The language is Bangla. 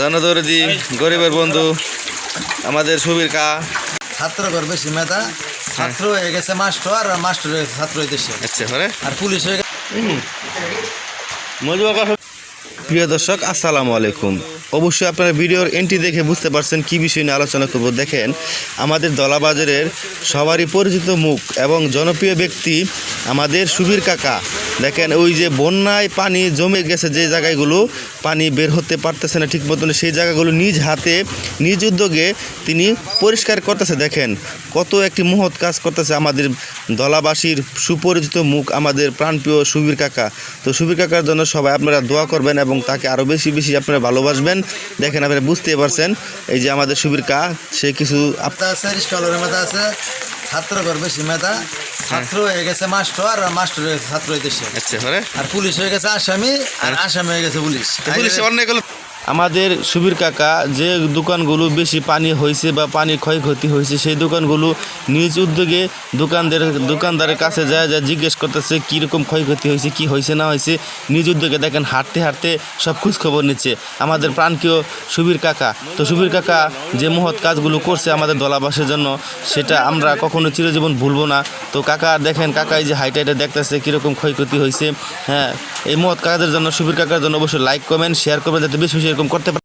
জনদরদি গরিবের বন্ধু আমাদের সুবীর কা। ছাত্র করবে সীমাতা ছাত্র হয়ে গেছে মাস্টার আর মাস্টার হয়ে গেছে ছাত্র দেশে আচ্ছা পরে? আর পুলিশ হয়ে গেছে প্রিয় দর্শক আসসালামু আলাইকুম। অবশ্যই আপনারা ভিডিওর এন্ট্রি দেখে বুঝতে পারছেন কি বিষয় নিয়ে আলোচনা করব। দেখেন আমাদের দলাবাজারের সবারই পরিচিত মুখ এবং জনপ্রিয় ব্যক্তি আমাদের সুবীর কাকা। দেখেন, ওই যে বন্যায় পানি জমে গেছে যে জায়গাগুলো, পানি বের হতে পারতেছে না ঠিক মতন, সেই জায়গাগুলো নিজ হাতে, নিজ উদ্যোগে তিনি পরিষ্কার করতেছে। দেখেন, কত একটি মহৎ কাজ করতেছে আমাদের দলাবাসীর সুপরিচিত মুখ, আমাদের প্রাণপ্রিয় সুবীর কাকা। তো সুবীর কাকার জন্য সবাই আপনারা দোয়া করবেন এবং তাকে আরও বেশি বেশি আপনারা ভালোবাসবেন। দেখেন, আপনারা বুঝতেই পারছেন, এই যে আমাদের সুবীর কা, সে কিছু আপ- মাথা আছে রিস্কলের মাথা আছে ছাত্র করবে সীমাতা ছাত্র হয়ে গেছে মাস্টার আর মাস্টার হয়ে গেছে ছাত্র দেশে আচ্ছা আর পুলিশ হয়ে গেছে আসামি আর আসামি হয়ে গেছে পুলিশ। পুলিশ অন্য আমাদের সুবীর কাকা যে দোকানগুলো বেশি পানি হয়েছে বা পানি ক্ষয়ক্ষতি হয়েছে, সেই দোকানগুলো নিজ উদ্যোগে দোকানদের দোকানদারের কাছে যায় যা জিজ্ঞেস করতেছে, কীরকম ক্ষয়ক্ষতি হয়েছে, কি হয়েছে, না হয়েছে? নিজ উদ্যোগে দেখেন হাঁটতে হাঁটতে সব খবর নিচ্ছে। আমাদের প্রাণপ্রিয় সুবীর কাকা। তো সুবীর কাকা যে মহৎ কাজগুলো করছে আমাদের দলাবাসের জন্য, সেটা আমরা কখনো চিরজীবন ভুলবো না। তো কাকা, দেখেন কাকা এই যে হাইটা এটা দেখতেছে কীরকম ক্ষয়ক্ষতি হয়েছে। হ্যাঁ এই মহৎ কাজের জন্য, সুবীর কাকার জন্য অবশ্যই লাইক কমেন্ট শেয়ার করবেন, যাতে বেশি এরকম করতে পারে?